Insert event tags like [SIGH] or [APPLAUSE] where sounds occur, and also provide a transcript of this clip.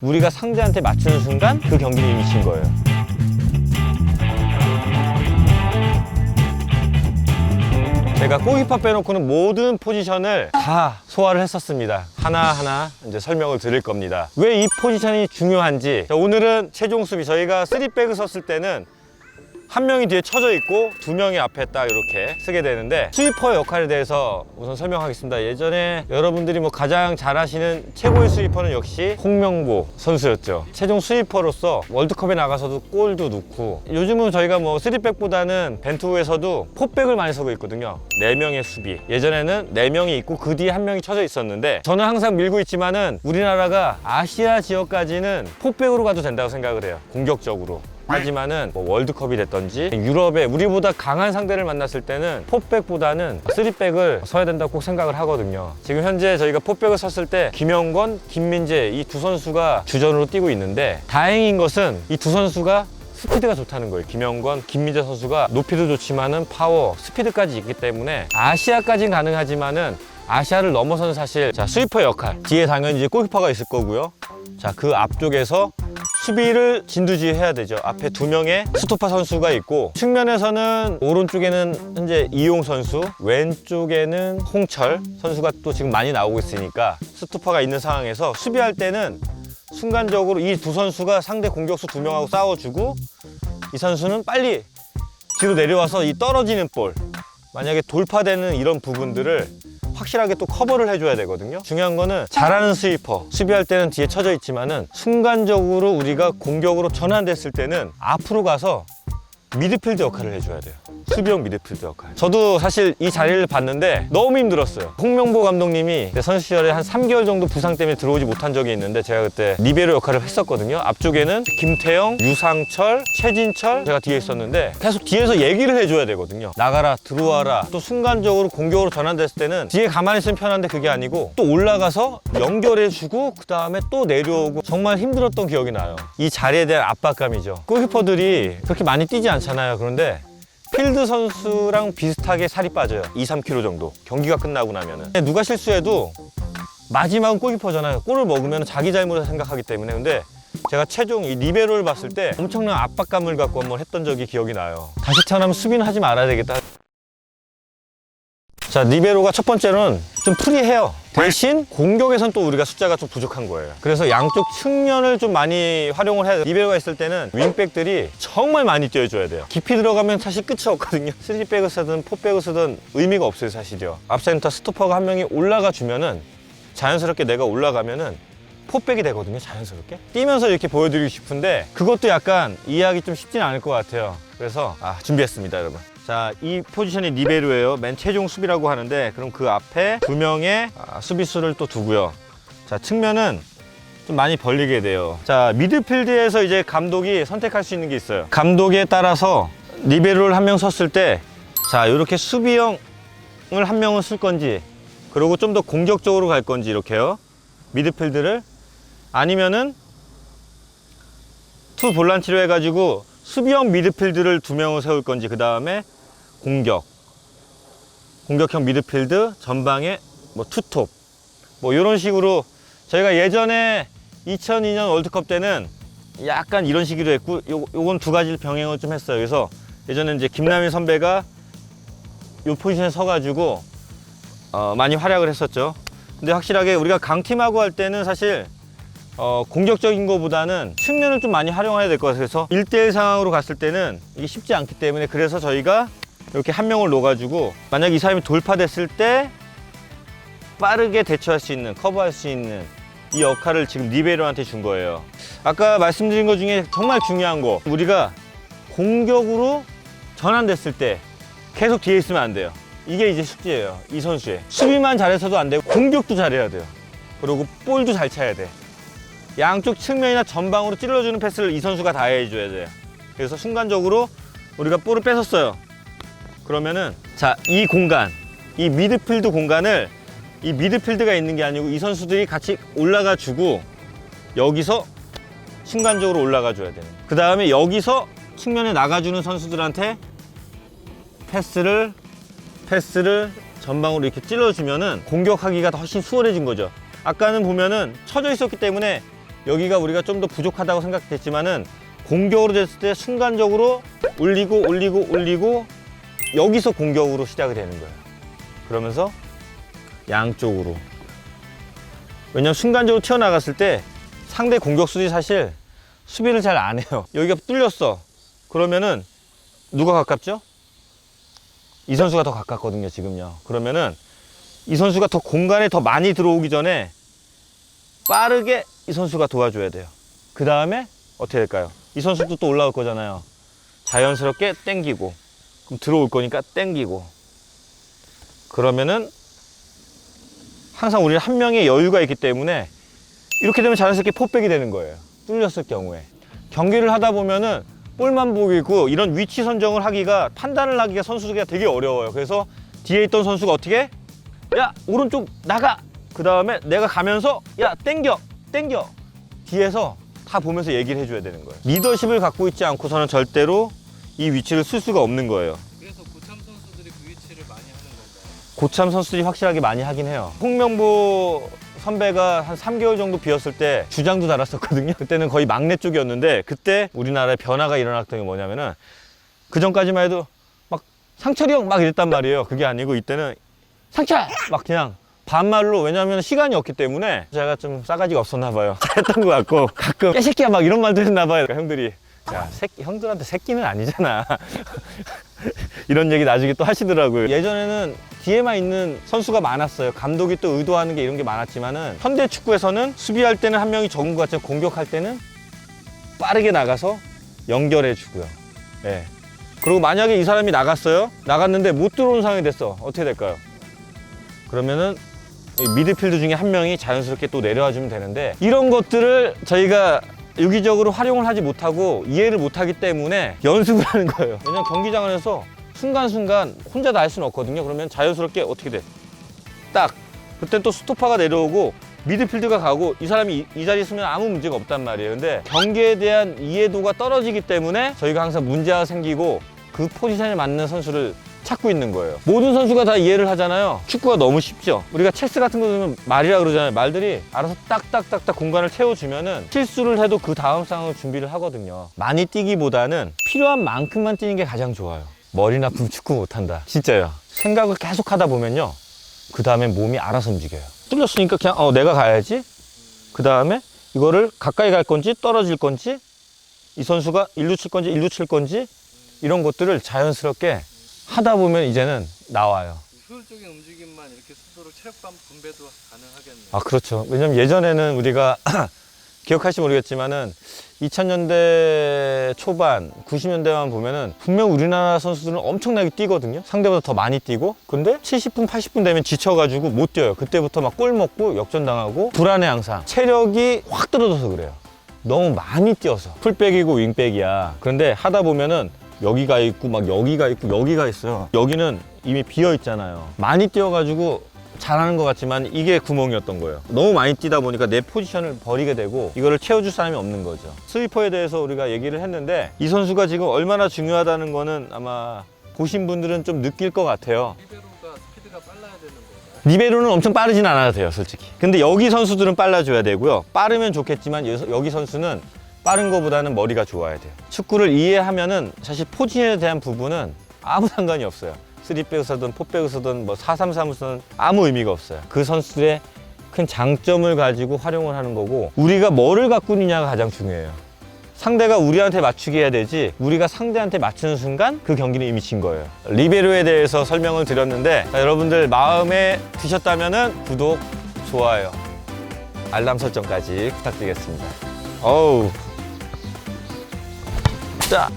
우리가 상대한테 맞추는 순간 그 경기를 이미 진 거예요. 제가 골키퍼 빼놓고는 모든 포지션을 다 소화를 했었습니다. 하나하나 이제 설명을 드릴 겁니다. 왜 이 포지션이 중요한지. 자, 오늘은 최종 수비. 저희가 3백을 섰을 때는 한 명이 뒤에 쳐져 있고 두 명이 앞에 딱 이렇게 쓰게 되는데 스위퍼의 역할에 대해서 우선 설명하겠습니다. 예전에 여러분들이 뭐 가장 잘하시는 최고의 스위퍼는 역시 홍명보 선수였죠. 최종 스위퍼로서 월드컵에 나가서도 골도 넣고 요즘은 저희가 뭐 3백보다는 벤투에서도 포백을 많이 서고 있거든요. 네명의 수비. 예전에는 네명이 있고 그 뒤에 한 명이 쳐져 있었는데 저는 항상 밀고 있지만은 우리나라가 아시아 지역까지는 포백으로 가도 된다고 생각을 해요. 공격적으로. 하지만은 뭐 월드컵이 됐던지 유럽에 우리보다 강한 상대를 만났을 때는 포백보다는 쓰리백을 서야 된다고 꼭 생각을 하거든요. 지금 현재 저희가 포백을 섰을 때 김영권, 김민재 이 두 선수가 주전으로 뛰고 있는데 다행인 것은 이 두 선수가 스피드가 좋다는 거예요. 김영권, 김민재 선수가 높이도 좋지만은 파워, 스피드까지 있기 때문에 아시아까지는 가능하지만은 아시아를 넘어서는 사실 자 스위퍼 역할 뒤에 당연히 이제 골키퍼가 있을 거고요. 자 그 앞쪽에서 수비를 진두지휘해야 되죠. 앞에 두 명의 스토파 선수가 있고 측면에서는 오른쪽에는 현재 이용 선수, 왼쪽에는 홍철 선수가 또 지금 많이 나오고 있으니까 스토파가 있는 상황에서 수비할 때는 순간적으로 이 두 선수가 상대 공격수 두 명하고 싸워주고 이 선수는 빨리 뒤로 내려와서 이 떨어지는 볼 만약에 돌파되는 이런 부분들을 확실하게 또 커버를 해줘야 되거든요. 중요한 거는 잘하는 스위퍼 수비할 때는 뒤에 쳐져 있지만은 순간적으로 우리가 공격으로 전환됐을 때는 앞으로 가서 미드필드 역할을 해줘야 돼요. 수비형 미드필드 역할. 저도 사실 이 자리를 봤는데 너무 힘들었어요. 홍명보 감독님이 선수 시절에 한 3개월 정도 부상 때문에 들어오지 못한 적이 있는데 제가 그때 리베로 역할을 했었거든요. 앞쪽에는 김태형, 유상철, 최진철 제가 뒤에 있었는데 계속 뒤에서 얘기를 해줘야 되거든요. 나가라, 들어와라. 또 순간적으로 공격으로 전환됐을 때는 뒤에 가만히 있으면 편한데 그게 아니고 또 올라가서 연결해주고 그 다음에 또 내려오고 정말 힘들었던 기억이 나요. 이 자리에 대한 압박감이죠. 골키퍼들이 그렇게 많이 뛰지 않잖아요. 그런데 필드 선수랑 비슷하게 살이 빠져요. 2, 3kg 정도. 경기가 끝나고 나면은. 누가 실수해도 마지막은 골키퍼잖아요. 골을 먹으면 자기 잘못을 생각하기 때문에. 근데 제가 최종 이 리베로를 봤을 때 엄청난 압박감을 갖고 한번 했던 적이 기억이 나요. 다시 태어나면 수비는 하지 말아야 되겠다. 자, 리베로가 첫 번째로는 좀 프리해요. 대신 공격에선 또 우리가 숫자가 좀 부족한 거예요. 그래서 양쪽 측면을 좀 많이 활용을 해야 돼요. 리베로가 있을 때는 윙백들이 정말 많이 뛰어줘야 돼요. 깊이 들어가면 사실 끝이 없거든요. 3백을 [LAUGHS] 쓰든 4백을 쓰든 의미가 없어요, 사실요. 앞센터 스토퍼가 한 명이 올라가 주면은 자연스럽게 내가 올라가면은 포백이 되거든요, 자연스럽게. 뛰면서 이렇게 보여드리고 싶은데 그것도 약간 이해하기 좀 쉽진 않을 것 같아요. 그래서 아, 준비했습니다, 여러분. 자, 이 포지션이 리베로예요. 맨 최종 수비라고 하는데 그럼 그 앞에 두 명의 아, 수비수를 또 두고요. 자, 측면은 좀 많이 벌리게 돼요. 자, 미드필드에서 이제 감독이 선택할 수 있는 게 있어요. 감독에 따라서 리베로를 한 명 섰을 때 자, 이렇게 수비형을 한 명은 쓸 건지 그리고 좀 더 공격적으로 갈 건지 이렇게요. 미드필드를 아니면은 투 볼란치로 해가지고 수비형 미드필드를 두 명을 세울 건지 그 다음에 공격. 공격형 미드필드 전방에 뭐 투톱. 뭐 이런 식으로 저희가 예전에 2002년 월드컵 때는 약간 이런 식으로 했고 요, 요건 두 가지를 병행을 좀 했어요. 그래서 예전에 이제 김남일 선배가 요 포지션에 서가지고 어, 많이 활약을 했었죠. 근데 확실하게 우리가 강팀하고 할 때는 사실 어, 공격적인 것보다는 측면을 좀 많이 활용해야 될 것 같아요. 그래서 1대1 상황으로 갔을 때는 이게 쉽지 않기 때문에 그래서 저희가 이렇게 한 명을 놓아가지고 만약 이 사람이 돌파됐을 때 빠르게 대처할 수 있는, 커버할 수 있는 이 역할을 지금 리베로한테 준 거예요. 아까 말씀드린 것 중에 정말 중요한 거 우리가 공격으로 전환됐을 때 계속 뒤에 있으면 안 돼요. 이게 이제 숙제예요. 이 선수의. 수비만 잘해서도 안 되고 공격도 잘해야 돼요. 그리고 볼도 잘 차야 돼. 양쪽 측면이나 전방으로 찔러주는 패스를 이 선수가 다 해줘야 돼요. 그래서 순간적으로 우리가 볼을 뺏었어요. 그러면은 자 이 공간, 이 미드필드 공간을 이 미드필드가 있는 게 아니고 이 선수들이 같이 올라가 주고 여기서 순간적으로 올라가 줘야 돼요. 그 다음에 여기서 측면에 나가주는 선수들한테 패스를 패스를 전방으로 이렇게 찔러주면은 공격하기가 더 훨씬 수월해진 거죠. 아까는 보면은 쳐져 있었기 때문에 여기가 우리가 좀 더 부족하다고 생각됐지만은 공격으로 됐을 때 순간적으로 올리고 올리고 올리고 여기서 공격으로 시작이 되는 거예요. 그러면서 양쪽으로. 왜냐면 순간적으로 튀어나갔을 때 상대 공격수들이 사실 수비를 잘 안 해요. [LAUGHS] 여기가 뚫렸어. 그러면은 누가 가깝죠? 이 선수가 더 가깝거든요, 지금요. 그러면은 이 선수가 더 공간에 더 많이 들어오기 전에 빠르게 이 선수가 도와줘야 돼요. 그 다음에 어떻게 될까요? 이 선수도 또 올라올 거잖아요. 자연스럽게 땡기고 그럼 들어올 거니까 땡기고 그러면은 항상 우리는 한 명의 여유가 있기 때문에 이렇게 되면 자연스럽게 포백이 되는 거예요. 뚫렸을 경우에 경기를 하다 보면은 볼만 보이고 이런 위치 선정을 하기가 판단을 하기가 선수가 되게 어려워요. 그래서 뒤에 있던 선수가 어떻게 야 오른쪽 나가 그 다음에 내가 가면서 야 땡겨 땡겨 뒤에서 다 보면서 얘기를 해줘야 되는 거예요. 리더십을 갖고 있지 않고서는 절대로 이 위치를 쓸 수가 없는 거예요. 그래서 고참 선수들이 그 위치를 많이 하는 건가요? 고참 선수들이 확실하게 많이 하긴 해요. 홍명보 선배가 한 3개월 정도 비었을 때 주장도 달았었거든요. [LAUGHS] 그때는 거의 막내 쪽이었는데 그때 우리나라에 변화가 일어났던 게 뭐냐면은 그 전까지만 해도 막 상철이 형 막 이랬단 말이에요. 그게 아니고 이때는 상철 막 그냥 반말로 왜냐하면 시간이 없기 때문에 제가 좀 싸가지가 없었나 봐요. [LAUGHS] 잘했던 것 같고 가끔 야 새끼야 막 이런 말도 했나 봐요. 그러니까 형들이 야 새끼 형들한테 새끼는 아니잖아. [LAUGHS] 이런 얘기 나중에 또 하시더라고요. 예전에는 뒤에만 있는 선수가 많았어요. 감독이 또 의도하는 게 이런 게 많았지만은 현대 축구에서는 수비할 때는 한 명이 적은 것 같지만 공격할 때는 빠르게 나가서 연결해 주고요. 예. 그리고 만약에 이 사람이 나갔어요. 나갔는데 못 들어오는 상황이 됐어. 어떻게 될까요? 그러면은 이 미드필드 중에 한 명이 자연스럽게 또 내려와 주면 되는데 이런 것들을 저희가 유기적으로 활용을 하지 못하고 이해를 못하기 때문에 연습을 하는 거예요. 왜냐면 경기장 안에서 순간순간 혼자 다 할 수는 없거든요. 그러면 자연스럽게 어떻게 돼? 딱 그때 또 스토퍼가 내려오고 미드필드가 가고 이 사람이 이, 이 자리에 있으면 아무 문제가 없단 말이에요. 근데 경기에 대한 이해도가 떨어지기 때문에 저희가 항상 문제가 생기고 그 포지션에 맞는 선수를 찾고 있는 거예요. 모든 선수가 다 이해를 하잖아요. 축구가 너무 쉽죠. 우리가 체스 같은 거 보면 말이라 그러잖아요. 말들이 알아서 딱딱딱딱 공간을 채워주면은 실수를 해도 그 다음 상황을 준비를 하거든요. 많이 뛰기보다는 필요한 만큼만 뛰는 게 가장 좋아요. 머리 나쁘면 축구 못한다. 진짜요. 생각을 계속 하다 보면요. 그 다음에 몸이 알아서 움직여요. 뚫렸으니까 그냥 어 내가 가야지. 그 다음에 이거를 가까이 갈 건지 떨어질 건지 이 선수가 일루 칠 건지 일루 칠 건지 이런 것들을 자연스럽게 하다 보면 이제는 나와요. 효율적인 움직임만 이렇게 스스로 체력감 분배도 가능하겠네요. 아 그렇죠. 왜냐면 예전에는 우리가 [CLEARS THROAT] 기억하실지 모르겠지만은 2000년대 초반, 90년대만 보면은 분명 우리나라 선수들은 엄청나게 뛰거든요. 상대보다 더 많이 뛰고. 근데 70분, 80분 되면 지쳐가지고 못 뛰어요. 그때부터 막 골 먹고 역전당하고 불안해 항상. 체력이 확 떨어져서 그래요. 너무 많이 뛰어서. 풀백이고 윙백이야. 그런데 하다 보면은 여기가 있고 막 여기가 있고 여기가 있어요. 여기는 이미 비어 있잖아요. 많이 뛰어가지고 잘하는 것 같지만 이게 구멍이었던 거예요. 너무 많이 뛰다 보니까 내 포지션을 버리게 되고 이거를 채워줄 사람이 없는 거죠. 스위퍼에 대해서 우리가 얘기를 했는데 이 선수가 지금 얼마나 중요하다는 거는 아마 보신 분들은 좀 느낄 것 같아요. 리베로가 스피드가 빨라야 되는 건가요? 리베로는 엄청 빠르진 않아도 돼요, 솔직히. 근데 여기 선수들은 빨라줘야 되고요. 빠르면 좋겠지만 여- 여기 선수는 빠른 거보다는 머리가 좋아야 돼요. 축구를 이해하면은 사실 포지션에 대한 부분은 아무 [LAUGHS] 상관이 없어요. 3백을 서든 4백을 서든 뭐 433을 서든 아무 의미가 없어요. 그 선수들의 큰 장점을 가지고 활용을 하는 거고 우리가 뭐를 갖고 있느냐가 가장 중요해요. 상대가 우리한테 맞추게 해야 되지 우리가 상대한테 맞추는 순간 그 경기는 이미 진 거예요. 리베로에 대해서 설명을 드렸는데 자, 여러분들 마음에 드셨다면 구독, 좋아요, 알람 설정까지 부탁드리겠습니다. 어우. 자,